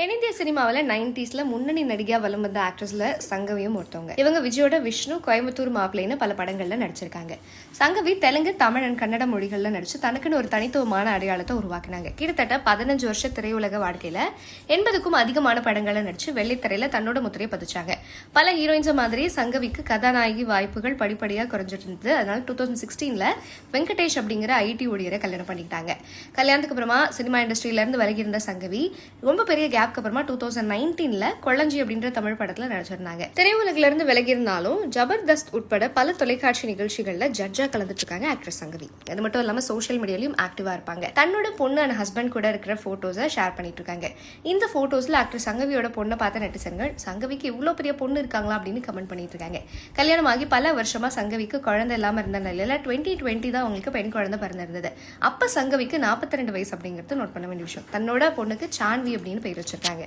தென்னிந்திய சினிமாவில் நைன்டிஸில் முன்னணி நடிகையாக வலம் வந்த ஆக்ட்ரஸில் சங்கவியும் ஒருத்தவங்க. இவங்க விஜயோட விஷ்ணு கோயம்புத்தூர் மாப்பிள்ளைன்னு பல படங்களில் நடிச்சிருக்காங்க. சங்கவி தெலுங்கு தமிழ் அண்ட் கன்னட மொழிகளில் நடித்து தனக்குன்னு ஒரு தனித்துவமான அடையாளத்தை உருவாக்குனாங்க. கிட்டத்தட்ட பதினஞ்சு வருஷ திரையுலக வாழ்க்கையில் எண்பதுக்கும் அதிகமான படங்களில் நடித்து வெள்ளித்திரையில் தன்னோட முத்திரையை பதிச்சாங்க. பல ஹீரோயின்ஸ் மாதிரி சங்கவிக்கு கதாநாயகி வாய்ப்புகள் படிப்படியாக குறைஞ்சிட்டு இருந்தது. அதனால் டூ தௌசண்ட் சிக்ஸ்டீனில் வெங்கடேஷ் அப்படிங்கிற ஐடி ஊழியரை கல்யாணம் பண்ணிக்கிட்டாங்க. கல்யாணத்துக்கு அப்புறமா சினிமா இண்டஸ்ட்ரியிலேருந்து விலகி இருந்த சங்கவி ரொம்ப பெரிய கேப்க்கு அப்புறமா டூ தௌசண்ட் நைன்டீன்ல கொள்ளஞ்சி அப்படின்ற தமிழ் படத்துல நடிச்சிருந்தாங்க. திரையுலகில இருந்து விலகி இருந்தாலும் ஜபர்தஸ்த் உட்பட பல தொலைக்காட்சி நிகழ்ச்சிகள்ல ஜட்ஜா கலந்துட்டு இருக்காங்க ஆக்ட்ரஸ் சங்கவி. அது மட்டும் இல்லாம சோஷியல் மீடியாலையும் ஆக்டிவா இருப்பாங்க. தன்னோட பொண்ணு அண்ட் ஹஸ்பண்ட் கூட இருக்கிற போட்டோஸை ஷேர் பண்ணிட்டு இருக்காங்க. இந்த போட்டோஸ்ல ஆக்டர் சங்கவியோட பொண்ணை பார்த்த நெட்டிசன்கள் சங்கவிக்கு இவ்வளவு பெரிய பொண்ணு இருக்காங்களா அப்படின்னு கமெண்ட் பண்ணிட்டு இருக்காங்க. கல்யாணம் ஆகி பல வருஷமா சங்கவிக்கு குழந்தை இல்லாம இருந்த நிலையில டுவெண்ட்டி டுவெண்ட்டி தான் அவங்களுக்கு பெண் குழந்தை பிறந்திருந்தது. அப்ப சங்கவிக்கு 42 ரெண்டு வயசு அப்படிங்கிறது நோட் பண்ண வேண்டிய விஷயம். தன்னோட பொண்ணுக்கு சான்வி அப்படின்னு பேர் வச்சிருக்காங்க